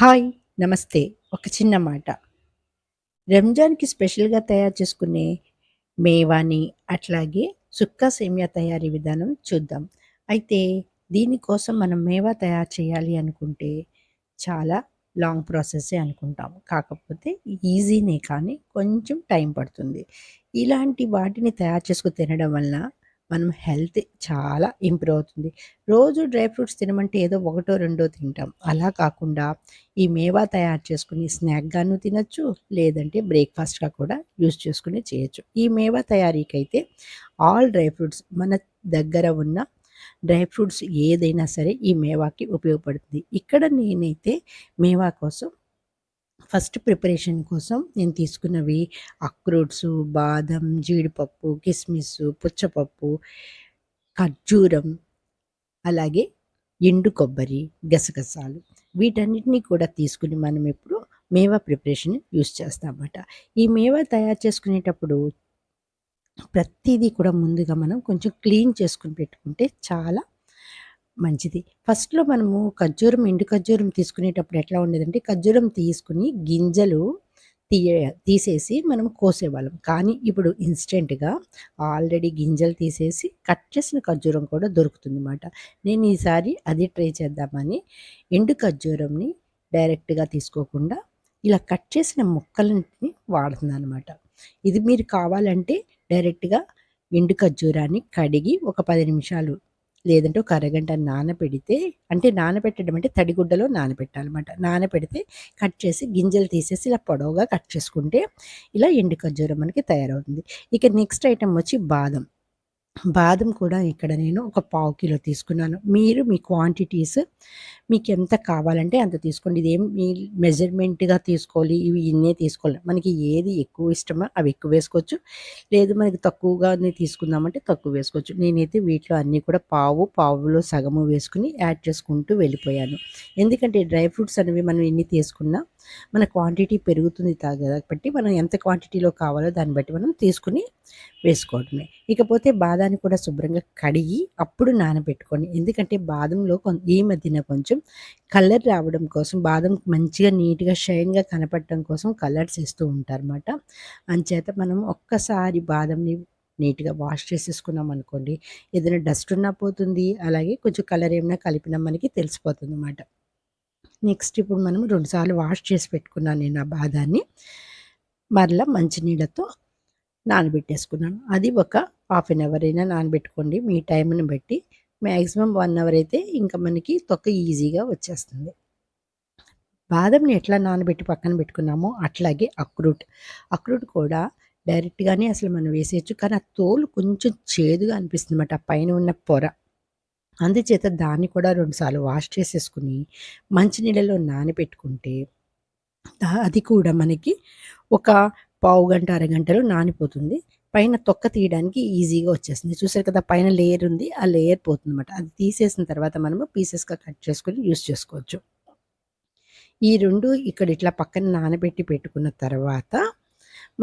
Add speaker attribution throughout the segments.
Speaker 1: Hi నమస్తే. ఒక చిన్న మాట. రంజాన్కి స్పెషల్గా తయారు చేసుకునే మేవాని అట్లాగే సుక్కా సేమియా తయారీ విధానం చూద్దాం. అయితే దీనికోసం మనం మేవా తయారు చేయాలి అనుకుంటే చాలా లాంగ్ ప్రాసెస్సే అనుకుంటాం కాకపోతే ఈజీనే కానీ కొంచెం టైం పడుతుంది. ఇలాంటి వాటిని తయారు చేసుకుని తినడం వల్ల మనం హెల్త్ చాలా ఇంప్రూవ్ అవుతుంది. రోజు డ్రై ఫ్రూట్స్ తినమంటే ఏదో ఒకటో రెండో తింటాం. అలా కాకుండా ఈ మేవా తయారు చేసుకుని స్నాక్గాను తినచ్చు లేదంటే బ్రేక్ఫాస్ట్గా కూడా యూస్ చేసుకుని చేయొచ్చు. ఈ మేవా తయారీకి అయితే ఆల్ డ్రై ఫ్రూట్స్ మన దగ్గర ఉన్న డ్రై ఫ్రూట్స్ ఏదైనా సరే ఈ మేవాకి ఉపయోగపడుతుంది. ఇక్కడ నేనైతే మేవా కోసం ఫస్ట్ ప్రిపరేషన్ కోసం నేను తీసుకున్నవి అక్రోట్స్ బాదం జీడిపప్పు కిస్మిస్ పుచ్చపప్పు ఖర్జూరం అలాగే ఎండు కొబ్బరి గసగసాలు. వీటన్నిటిని కూడా తీసుకుని మనం ఇప్పుడు మేవా ప్రిపరేషన్ యూస్ చేస్తామన్నమాట. ఈ మేవా తయారు చేసుకునేటప్పుడు ప్రతిదీ కూడా ముందుగా మనం కొంచెం క్లీన్ చేసుకుని పెట్టుకుంటే చాలా మంచిది. ఫస్ట్లో మనము ఖర్జూరం ఎండు ఖర్జూరం తీసుకునేటప్పుడు ఎట్లా ఉండేదంటే ఖర్జూరం తీసుకుని గింజలు తీయ తీసేసి మనం కోసేవాళ్ళం. కానీ ఇప్పుడు ఇన్స్టెంట్గా ఆల్రెడీ గింజలు తీసేసి కట్ చేసిన ఖర్జూరం కూడా దొరుకుతుంది అన్నమాట నేను ఈసారి అది ట్రై చేద్దామని ఎండు ఖర్జూరంని డైరెక్ట్గా తీసుకోకుండా ఇలా కట్ చేసిన ముక్కలని వాడుతున్నాను అనమాట ఇది మీరు కావాలంటే డైరెక్ట్గా ఎండు ఖర్జూరాన్ని కడిగి ఒక పది నిమిషాలు లేదంటే ఒక అరగంట నానబెడితే అంటే నానబెట్టడం అంటే తడిగుడ్డలో నానబెట్టాలన్నమాట నానబెడితే కట్ చేసి గింజలు తీసేసి ఇలా పొడవుగా కట్ చేసుకుంటే ఇలా ఎండు ఖర్జూరం మనకి తయారవుతుంది. ఇక నెక్స్ట్ ఐటెం వచ్చి బాదం. బాదం కూడా ఇక్కడ నేను ఒక పావు కిలో తీసుకున్నాను. మీరు మీ క్వాంటిటీస్ మీకు ఎంత కావాలంటే అంత తీసుకోండి. ఇదేం మీ మెజర్మెంట్గా తీసుకోవాలి ఇవి ఇన్నే తీసుకోవాలి. మనకి ఏది ఎక్కువ ఇష్టమో అవి ఎక్కువ వేసుకోవచ్చు. లేదు మనకి తక్కువగానే తీసుకుందామంటే తక్కువ వేసుకోవచ్చు. నేనైతే వీటిలో అన్నీ కూడా పావు పావులో సగము వేసుకుని యాడ్ చేసుకుంటూ వెళ్ళిపోయాను. ఎందుకంటే డ్రై ఫ్రూట్స్ అనేవి మనం ఎన్ని తీసుకున్నా మన క్వాంటిటీ పెరుగుతుంది కాబట్టి మనం ఎంత క్వాంటిటీలో కావాలో దాన్ని బట్టి మనం తీసుకుని వేసుకోవడమే. ఇకపోతే బాదాన్ని కూడా శుభ్రంగా కడిగి అప్పుడు నానబెట్టుకోండి. ఎందుకంటే బాదంలో ఈ మధ్యన కొంచెం కలర్ రావడం కోసం బాదం మంచిగా నీట్గా షైన్గా కనపడటం కోసం కలర్స్ ఇస్తూ ఉంటారన్నమాట. అంచేత మనం ఒక్కసారి బాదంని నీట్గా వాష్ చేసేసుకున్నాం అనుకోండి ఏదైనా డస్ట్ ఉన్నా పోతుంది అలాగే కొంచెం కలర్ ఏమైనా కలిపినా మనకి తెలిసిపోతుంది అనమాట నెక్స్ట్ ఇప్పుడు మనం రెండుసార్లు వాష్ చేసి పెట్టుకున్నాను నేను ఆ బాదాన్ని. మరలా మంచినీళ్ళతో నానబెట్టేసుకున్నాను. అది ఒక హాఫ్ అన్ అవర్ అయినా నానబెట్టుకోండి. మీ టైంని బట్టి మ్యాక్సిమం వన్ అవర్ అయితే ఇంకా మనకి తొక్క ఈజీగా వచ్చేస్తుంది. బాదంని ఎట్లా నానబెట్టి పక్కన పెట్టుకున్నామో అట్లాగే అక్రూట్. అక్రూట్ కూడా డైరెక్ట్గానే అసలు మనం వేసేయచ్చు. కానీ ఆ తోలు కొంచెం చేదుగా అనిపిస్తుంది అనమాట పైన ఉన్న పొర. అందుచేత దాన్ని కూడా రెండుసార్లు వాష్ చేసేసుకుని మంచినీళ్ళలో నానబెట్టుకుంటే అది కూడా మనకి ఒక పావు గంట అరగంటలో నానిపోతుంది. పైన తొక్క తీయడానికి ఈజీగా వచ్చేస్తుంది. చూసారు కదా పైన లేయర్ ఉంది. ఆ లేయర్ పోతుంది అనమాట అది తీసేసిన తర్వాత మనము పీసెస్గా కట్ చేసుకొని యూస్ చేసుకోవచ్చు. ఈ రెండు ఇక్కడ ఇట్లా పక్కన నానబెట్టి పెట్టుకున్న తర్వాత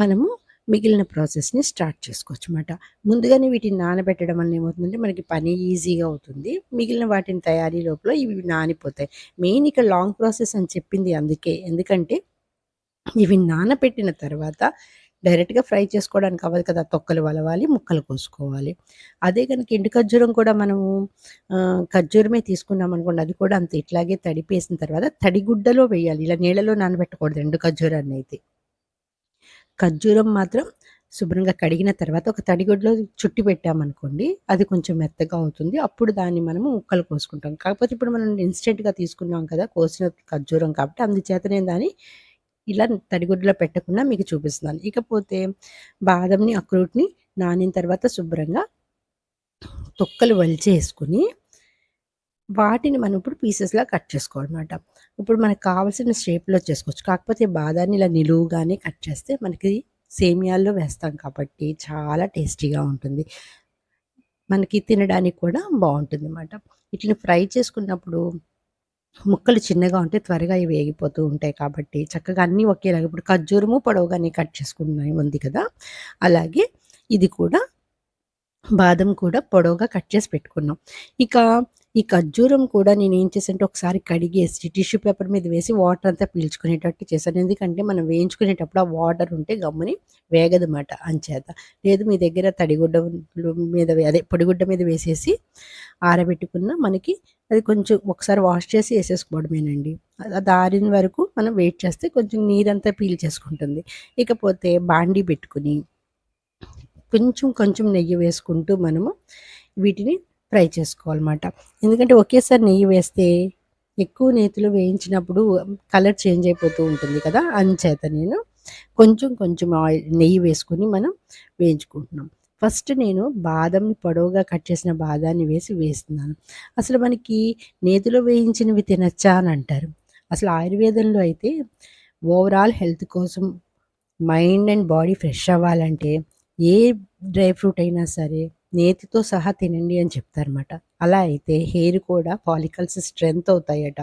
Speaker 1: మనము మిగిలిన ప్రాసెస్ని స్టార్ట్ చేసుకోవచ్చు అనమాట ముందుగానే వీటిని నానబెట్టడం వల్ల ఏమవుతుందంటే మనకి పని ఈజీగా అవుతుంది. మిగిలిన వాటిని తయారీ లోపల ఇవి నానిపోతాయి. మెయిన్ ఇక్కడ లాంగ్ ప్రాసెస్ అని చెప్పింది అందుకే. ఎందుకంటే ఇవి నానబెట్టిన తర్వాత డైరెక్ట్గా ఫ్రై చేసుకోవడానికి అవ్వదు కదా తొక్కలు వలవాలి ముక్కలు కోసుకోవాలి. అదే కనుక ఎండు ఖర్జూరం కూడా మనము ఖర్జూరమే తీసుకున్నాం అనుకోండి అది కూడా అంత ఇట్లాగే తడిపేసిన తర్వాత తడిగుడ్డలో వేయాలి ఇలా నీళ్ళలో నానబెట్టకూడదు ఎండు ఖర్జూరాన్ని అయితే. ఖర్జూరం మాత్రం శుభ్రంగా కడిగిన తర్వాత ఒక తడిగుడ్లో చుట్టి పెట్టామనుకోండి అది కొంచెం మెత్తగా అవుతుంది అప్పుడు దాన్ని మనము ముక్కలు కోసుకుంటాం. కాకపోతే ఇప్పుడు మనం ఇన్స్టెంట్గా తీసుకున్నాం కదా కోసిన ఖర్జూరం కాబట్టి అందుచేతనే దాన్ని ఇలా తడిగుడ్డలో పెట్టకుండా మీకు చూపిస్తున్నాను. ఇకపోతే బాదంని అక్రూట్ని నానిన తర్వాత శుభ్రంగా తొక్కలు వలిచేసుకుని వాటిని మనం ఇప్పుడు పీసెస్లా కట్ చేసుకోవాలన్నమాట. ఇప్పుడు మనకు కావాల్సిన షేప్లో చేసుకోవచ్చు. కాకపోతే బాదాన్ని ఇలా నిలువుగానే కట్ చేస్తే మనకి సేమియాల్లో వేస్తాం కాబట్టి చాలా టేస్టీగా ఉంటుంది. మనకి తినడానికి కూడా బాగుంటుంది అన్నమాట వీటిని ఫ్రై చేసుకున్నప్పుడు ముక్కలు చిన్నగా ఉంటే త్వరగా ఇవి వేగిపోతూ ఉంటాయి కాబట్టి చక్కగా అన్నీ ఒకేలాగా. ఇప్పుడు ఖర్జూరము పొడవుగానే కట్ చేసుకున్నాయి ఉంది కదా. అలాగే ఇది కూడా బాదం కూడా పొడవుగా కట్ చేసి పెట్టుకున్నాం. ఇక ఈ ఖర్జూరం కూడా నేను ఏం చేశానంటే ఒకసారి కడిగేసి టిష్యూ పేపర్ మీద వేసి వాటర్ అంతా పీల్చుకునేటట్టు చేశాను. ఎందుకంటే మనం వేయించుకునేటప్పుడు ఆ వాటర్ ఉంటే గమ్ముని వేగదన్నమాట అంచేత. లేదు మీ దగ్గర తడిగుడ్డ మీద అదే పొడిగుడ్డ మీద వేసేసి ఆరబెట్టుకున్న మనకి అది కొంచెం ఒకసారి వాష్ చేసి వేసేసుకోవడమేనండి. అది ఆరిన వరకు మనం వెయిట్ చేస్తే కొంచెం నీరంతా పీల్చేసుకుంటుంది. ఇకపోతే బాండీ పెట్టుకొని కొంచెం కొంచెం నెయ్యి వేసుకుంటూ మనము వీటిని ఫ్రై చేసుకోవాలన్నమాట. ఎందుకంటే ఒకేసారి నెయ్యి వేస్తే ఎక్కువ నేతిలో వేయించినప్పుడు కలర్ చేంజ్ అయిపోతూ ఉంటుంది కదా! అంచేత నేను కొంచెం కొంచెం ఆయిల్ నెయ్యి వేసుకొని మనం వేయించుకుంటున్నాం. ఫస్ట్ నేను బాదంని పొడవుగా కట్ చేసిన బాదాన్ని వేసి వేస్తున్నాను. అసలు మనకి నేతిలో వేయించినవి తినచ్చా అని అంటారు. అసలు ఆయుర్వేదంలో అయితే ఓవరాల్ హెల్త్ కోసం మైండ్ అండ్ బాడీ ఫ్రెష్ అవ్వాలంటే ఏ డ్రై ఫ్రూట్ అయినా సరే నేతితో సహా తినండి అని చెప్తారన్నమాట. అలా అయితే హెయిర్ కూడా ఫాలికల్స్ స్ట్రెంత్ అవుతాయట.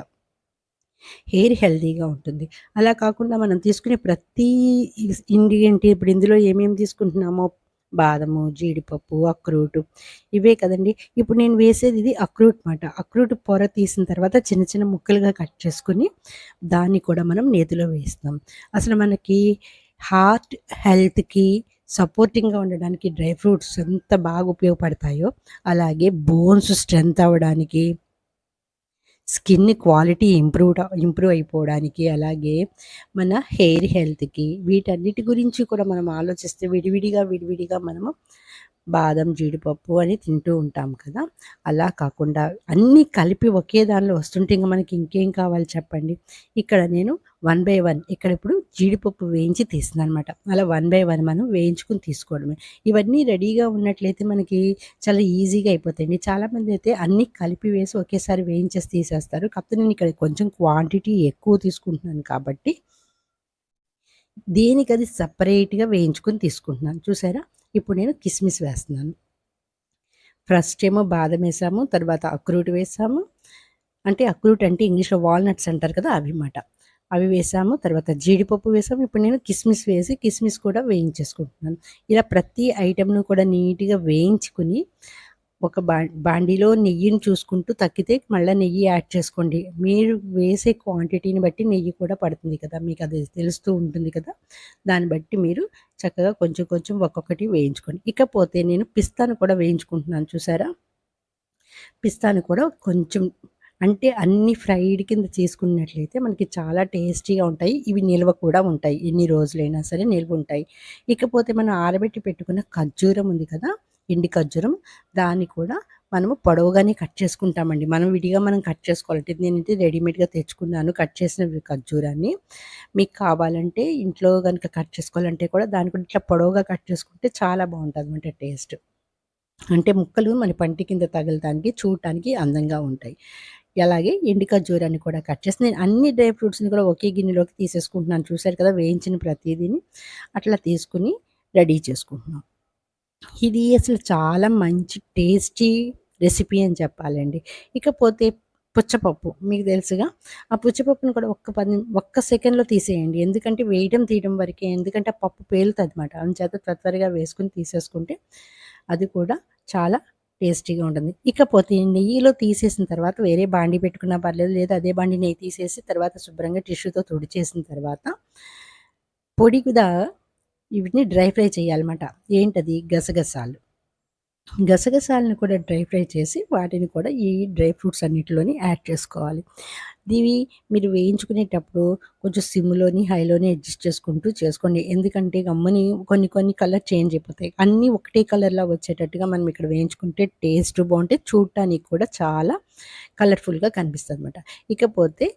Speaker 1: హెయిర్ హెల్తీగా ఉంటుంది. అలా కాకుండా మనం తీసుకునే ప్రతి ఇంగ్రీడియంట్ ఇప్పుడు ఇందులో ఏమేమి తీసుకుంటున్నామో బాదము, జీడిపప్పు, అక్రూటు ఇవే కదండీ! ఇప్పుడు నేను వేసేది ఇది అక్రూట్ మాట. అక్రూట్ పొర తీసిన తర్వాత చిన్న చిన్న ముక్కలుగా కట్ చేసుకొని దాన్ని కూడా మనం నేతిలో వేస్తాం. అసలు మనకి హార్ట్ హెల్త్‌కి సపోర్టింగ్‌గా ఉండడానికి డ్రై ఫ్రూట్స్ ఎంత బాగా ఉపయోగపడతాయో, అలాగే బోన్స్ స్ట్రెంత్ అవ్వడానికి స్కిన్ క్వాలిటీ ఇంప్రూవ్ ఇంప్రూవ్ అయిపోవడానికి, అలాగే మన హెయిర్ హెల్త్‌కి వీటన్నిటి గురించి కూడా మనం ఆలోచిస్తే విడివిడిగా, విడివిడిగా మనము బాదం, జీడిపప్పు అని తింటూ ఉంటాం కదా! అలా కాకుండా అన్నీ కలిపి ఒకే దానిలో వస్తుంటే ఇంకా మనకి ఇంకేం కావాలి చెప్పండి. ఇక్కడ నేను వన్ బై వన్ ఇక్కడ ఇప్పుడు జీడిపప్పు వేయించి తీస్తున్నానన్నమాట. అలా వన్ బై వన్ మనం వేయించుకొని తీసుకోవడమే. ఇవన్నీ రెడీగా ఉన్నట్లయితే మనకి చాలా ఈజీగా అయిపోతాయండి. చాలామంది అయితే అన్నీ కలిపి వేసి ఒకేసారి వేయించేసి తీసేస్తారు. కాకపోతే నేను ఇక్కడ కొంచెం క్వాంటిటీ ఎక్కువ తీసుకుంటున్నాను కాబట్టి దేనికి అది సపరేట్గా వేయించుకొని తీసుకుంటున్నాను. చూసారా? ఇప్పుడు నేను కిస్మిస్ వేస్తున్నాను. ఫస్ట్ ఏమో బాదం వేసాము. తర్వాత అక్రూట్ వేసాము. అంటే అక్రూట్ అంటే ఇంగ్లీష్‌లో వాల్‌నట్స్ అంటారు కదా! అవి మాట. అవి వేసాము. తర్వాత జీడిపప్పు వేసాము. ఇప్పుడు నేను కిస్మిస్ వేసి కిస్మిస్ కూడా వేయించేసుకుంటున్నాను. ఇలా ప్రతి ఐటెంను కూడా నీట్‌గా వేయించుకొని ఒక బా బాండీలో నెయ్యిని చూసుకుంటూ తగ్గితే మళ్ళీ నెయ్యి యాడ్ చేసుకోండి. మీరు వేసే క్వాంటిటీని బట్టి నెయ్యి కూడా పడుతుంది కదా! మీకు అది తెలుస్తూ ఉంటుంది కదా! దాన్ని బట్టి మీరు చక్కగా కొంచెం కొంచెం ఒక్కొక్కటి వేయించుకోండి. ఇకపోతే నేను పిస్తాను కూడా వేయించుకుంటున్నాను చూసారా? పిస్తాను కూడా కొంచెం అంటే అన్నీ ఫ్రైడ్ కింద చేసుకున్నట్లయితే మనకి చాలా టేస్టీగా ఉంటాయి. ఇవి నిల్వ కూడా ఉంటాయి. ఎన్ని రోజులైనా సరే నిల్వ ఉంటాయి ఇకపోతే మనం ఆరబెట్టి పెట్టుకున్న ఖర్జూరం ఉంది కదా! ఎండి ఖర్జూరం దాన్ని కూడా మనము పొడవుగానే కట్ చేసుకుంటామండి. మనం విడిగా మనం కట్ చేసుకోవాలంటే నేనైతే రెడీమేడ్‌గా తెచ్చుకున్నాను కట్ చేసిన ఖర్జూరాన్ని. మీకు కావాలంటే ఇంట్లో కనుక కట్ చేసుకోవాలంటే కూడా దాన్ని కూడా ఇట్లా పొడవుగా కట్ చేసుకుంటే చాలా బాగుంటుంది అనమాట టేస్ట్. అంటే ముక్కలు మన పంటి కింద తగలటానికి, చూడటానికి అందంగా ఉంటాయి. అలాగే ఎండి ఖర్జూరాన్ని కూడా కట్ చేసి నేను అన్ని డ్రై ఫ్రూట్స్‌ని కూడా ఒకే గిన్నెలోకి తీసేసుకుంటున్నాను. చూసారు కదా! వేయించిన ప్రతిదీని అట్లా తీసుకొని రెడీ చేసుకుంటున్నాం. ఇది అసలు చాలా మంచి టేస్టీ రెసిపీ అని చెప్పాలండి. ఇకపోతే పుచ్చపప్పు మీకు తెలుసుగా. ఆ పుచ్చపప్పుని కూడా ఒక్క పది ఒక్క సెకండ్‌లో తీసేయండి. ఎందుకంటే వేయడం, తీయడం వరకే. ఎందుకంటే ఆ పప్పు అనమాట అందుచేత త్వరగా వేసుకుని తీసేసుకుంటే అది కూడా చాలా టేస్టీగా ఉంటుంది. ఇకపోతే నెయ్యిలో తీసేసిన తర్వాత వేరే బాండి పెట్టుకున్నా పర్లేదు. లేదా అదే బాండి నెయ్యి తీసేసి తర్వాత శుభ్రంగా టిష్యూతో తుడిచేసిన తర్వాత పొడిగా వీటిని డ్రై ఫ్రై చేయాలన్నమాట. ఏంటది గసగసాలు. గసగసాలను కూడా డ్రై ఫ్రై చేసి వాటిని కూడా ఈ డ్రై ఫ్రూట్స్ అన్నిటిలోని యాడ్ చేసుకోవాలి. దీవి మీరు వేయించుకునేటప్పుడు కొంచెం సిమ్‌లోని, హైలోని అడ్జస్ట్ చేసుకుంటూ చేసుకోండి. ఎందుకంటే గమ్ముని కొన్ని కొన్ని కలర్ చేంజ్ అయిపోతాయి. అన్నీ ఒకటే కలర్‌లో వచ్చేటట్టుగా మనం ఇక్కడ వేయించుకుంటే టేస్ట్ బాగుంటే చూడటానికి కూడా చాలా కలర్‌ఫుల్‌గా కనిపిస్తుంది అనమాట ఇకపోతే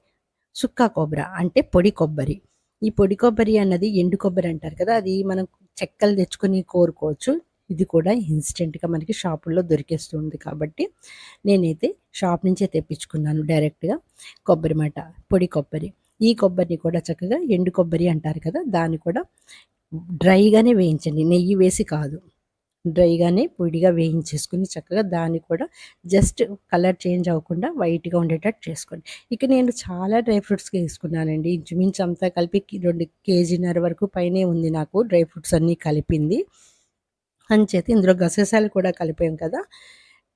Speaker 1: సుక్కా కొబ్బర అంటే పొడి కొబ్బరి. ఈ పొడి కొబ్బరి అన్నది ఎండు కొబ్బరి అంటారు కదా! అది మనం చెక్కలు తెచ్చుకొని కోరుకోవచ్చు. ఇది కూడా ఇన్‌స్టెంట్‌గా మనకి షాపుల్లో దొరికేస్తుంది కాబట్టి నేనైతే షాప్ నుంచే తెప్పించుకున్నాను డైరెక్ట్‌గా కొబ్బరి మాట. పొడి కొబ్బరి. ఈ కొబ్బరిని కూడా చక్కగా ఎండు కొబ్బరి అంటారు కదా! దాన్ని కూడా డ్రైగానే వేయించండి. నెయ్యి వేసి కాదు. డ్రైగానే పొడిగా వేయించేసుకుని చక్కగా దాన్ని కూడా జస్ట్ కలర్ చేంజ్ అవ్వకుండా వైట్‌గా ఉండేటట్టు చేసుకోండి. ఇక నేను చాలా డ్రై ఫ్రూట్స్ వేసుకున్నానండి ఇంచుమించు అంతా కలిపి రెండు కేజీన్నర వరకు పైనే ఉంది నాకు డ్రై ఫ్రూట్స్ అన్నీ కలిపింది. అంచేత ఇందులో గసగసాలు కూడా కలిపాం కదా!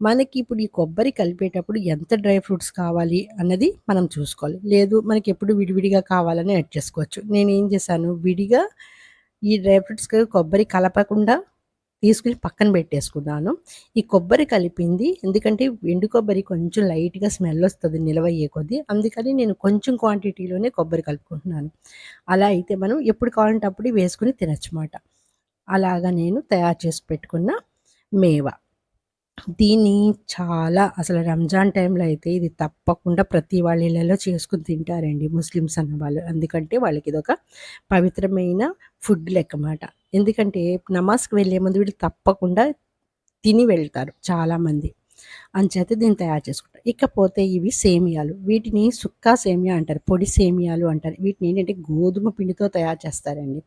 Speaker 1: మనకి ఇప్పుడు ఈ కొబ్బరి కలిపేటప్పుడు ఎంత డ్రై ఫ్రూట్స్ కావాలి అన్నది మనం చూసుకోవాలి లేదు మనకి ఎప్పుడు విడివిడిగా కావాలని యాడ్ చేసుకోవచ్చు నేను ఏం చేశాను విడిగా ఈ డ్రై ఫ్రూట్స్కి కొబ్బరి కలపకుండా తీసుకుని పక్కన పెట్టేసుకున్నాను. ఈ కొబ్బరి కలిపింది. ఎందుకంటే ఎండు కొబ్బరి కొంచెం లైట్గా స్మెల్ వస్తుంది నిల్వ అయ్యే కొద్దీ. అందుకని నేను కొంచెం క్వాంటిటీలోనే కొబ్బరి కలుపుకుంటున్నాను. అలా అయితే మనం ఎప్పుడు కావాలంటే అప్పుడు వేసుకుని తినచ్చమాట అలాగా నేను తయారు చేసి పెట్టుకున్న మేవా. దీన్ని చాలా అసలు రంజాన్ టైంలో అయితే ఇది తప్పకుండా ప్రతి వాళ్ళ ఇళ్ళలో చేసుకుని తింటారండి ముస్లిమ్స్ అన్న వాళ్ళు. ఎందుకంటే వాళ్ళకి ఇది ఒక పవిత్రమైన ఫుడ్ లెక్కమాట ఎందుకంటే నమాజ్కి వెళ్ళే ముందు వీళ్ళు తప్పకుండా తిని వెళ్తారు చాలామంది. అంచేత దీన్ని తయారు చేసుకుంటారు. ఇకపోతే ఇవి సేమియాలు. వీటిని సుక్కా సేమియా అంటారు పొడి సేమియాలు అంటారు. వీటిని ఏంటంటే గోధుమ పిండితో తయారు చేస్తారండి.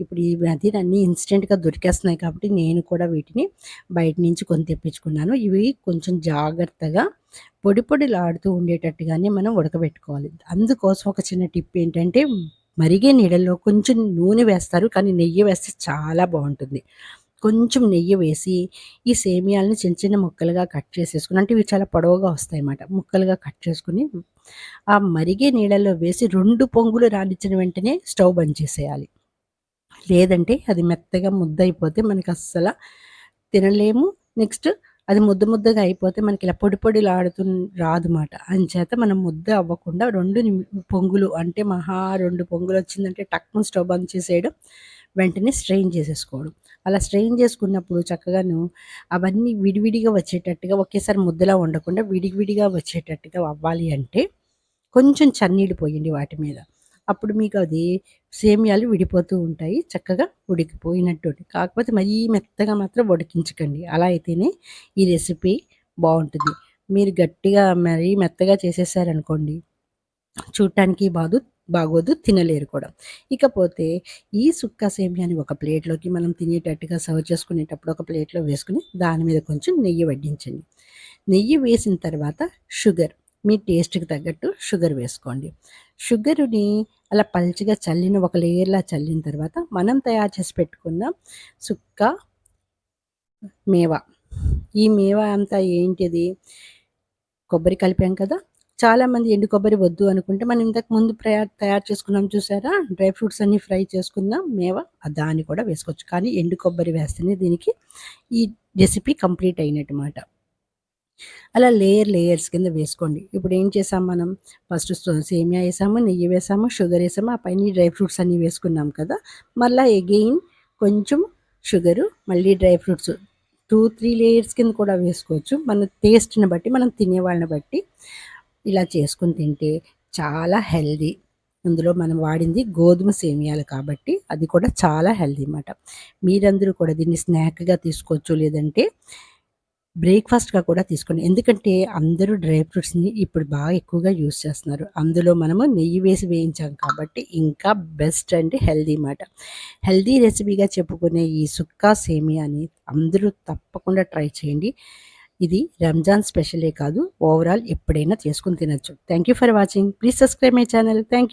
Speaker 1: ఇప్పుడు ఈ మధ్యన అన్నీ ఇన్స్టెంట్గా దొరికేస్తున్నాయి కాబట్టి నేను కూడా వీటిని బయట నుంచి కొని తెప్పించుకున్నాను. ఇవి కొంచెం జాగ్రత్తగా పొడి పొడిలాడుతూ ఉండేటట్టుగానే మనం ఉడకబెట్టుకోవాలి. అందుకోసం ఒక చిన్న టిప్ ఏంటంటే మరిగే నీడల్లో కొంచెం నూనె వేస్తారు కానీ నెయ్యి వేస్తే చాలా బాగుంటుంది. కొంచెం నెయ్యి వేసి ఈ సేమియాలని చిన్న చిన్న ముక్కలుగా కట్ చేసేసుకుని అంటే ఇవి చాలా పొడవుగా వస్తాయి అన్నమాట ముక్కలుగా కట్ చేసుకుని ఆ మరిగే నీళ్ళల్లో వేసి రెండు పొంగులు రానిచ్చిన వెంటనే స్టవ్ బంద్ చేసేయాలి. లేదంటే అది మెత్తగా ముద్ద అయిపోతే మనకి అస్సలు తినలేము. నెక్స్ట్ అది ముద్ద ముద్దగా అయిపోతే మనకి ఇలా పొడి పొడిలాడుతూ రాదన్నమాట. అంచేత మనం ముద్ద అవ్వకుండా రెండు పొంగులు అంటే మహా రెండు పొంగులు వచ్చిందంటే టక్ను స్టవ్ బంద్ చేసేయడం వెంటనే స్ట్రెయిన్ చేసేసుకోవడం. అలా స్ట్రెయిన్ చేసుకున్నప్పుడు చక్కగాను అవన్నీ విడివిడిగా వచ్చేటట్టుగా ఒకేసారి ముద్దలా ఉండకుండా విడివిడిగా వచ్చేటట్టుగా అవ్వాలి అంటే కొంచెం చన్నీళ్ళు పోయండి వాటి మీద. అప్పుడు మీకు అది సేమియాలు విడిపోతూ ఉంటాయి. చక్కగా ఉడికిపోయినట్టు కాకపోతే మరీ మెత్తగా మాత్రం ఉడికించకండి. అలా అయితేనే ఈ రెసిపీ బాగుంటుంది. మీరు గట్టిగా మరీ మెత్తగా చేసేసారనుకోండి చూడటానికి బాదు బాగోదు తినలేరు కూడా. ఇకపోతే ఈ సుక్క సేమియాని ఒక ప్లేట్లోకి మనం తినేటట్టుగా సర్వ్ చేసుకునేటప్పుడు ఒక ప్లేట్లో వేసుకుని దాని మీద కొంచెం నెయ్యి వడ్డించండి. నెయ్యి వేసిన తర్వాత షుగర్. మీ టేస్ట్కి తగ్గట్టు షుగర్ వేసుకోండి. షుగరుని అలా పల్చిగా చల్లిన ఒక లేయర్లా చల్లిన తర్వాత మనం తయారు చేసి పెట్టుకున్న సుక్క మేవ. ఈ మేవా అంతా ఏంటిది? కొబ్బరి కలిపాం కదా? చాలామంది ఎండు కొబ్బరి వద్దు అనుకుంటే మనం ఇంతకు ముందు ప్రయా- తయారు చేసుకున్నాం చూసారా? డ్రై ఫ్రూట్స్ అన్ని ఫ్రై చేసుకున్నాం మేవ దాన్ని కూడా వేసుకోవచ్చు. కానీ ఎండు కొబ్బరి వేస్తేనే దీనికి ఈ రెసిపీ కంప్లీట్ అయినట్టు మాట. అలా లేయర్ లేయర్స్ కింద వేసుకోండి. ఇప్పుడు ఏం చేసాం మనం? ఫస్ట్ సేమియా వేసాము నెయ్యి వేసాము షుగర్ వేసాము. ఆ పైన డ్రై ఫ్రూట్స్ అన్నీ వేసుకున్నాం కదా! మళ్ళీ ఎగెయిన్ కొంచెం షుగరు మళ్ళీ dry fruits. Two three layers కింద కూడా వేసుకోవచ్చు. మన టేస్ట్ని బట్టి మనం తినే వాళ్ళని బట్టి ఇలా చేసుకుని తింటే చాలా హెల్దీ. అందులో మనం వాడింది గోధుమ సేమియాలు కాబట్టి అది కూడా చాలా హెల్దీ అన్నమాట. మీరందరూ కూడా దీన్ని స్నాక్గా తీసుకోవచ్చు లేదంటే బ్రేక్ఫాస్ట్గా కూడా తీసుకోండి. ఎందుకంటే అందరూ డ్రై ఫ్రూట్స్ని ఇప్పుడు బాగా ఎక్కువగా యూస్ చేస్తున్నారు. అందులో మనము నెయ్యి వేసి వేయించాం కాబట్టి ఇంకా బెస్ట్ అండ్ హెల్దీ మాట. హెల్దీ రెసిపీగా చెప్పుకునే ఈ సుక్కా సేమియాని అందరూ తప్పకుండా ట్రై చేయండి. ఇది రంజాన్ స్పెషలే కాదు ఓవరాల్ ఎప్పుడైనా చేసుకుని తినచ్చు. Thank you for watching. Please subscribe my channel. Thank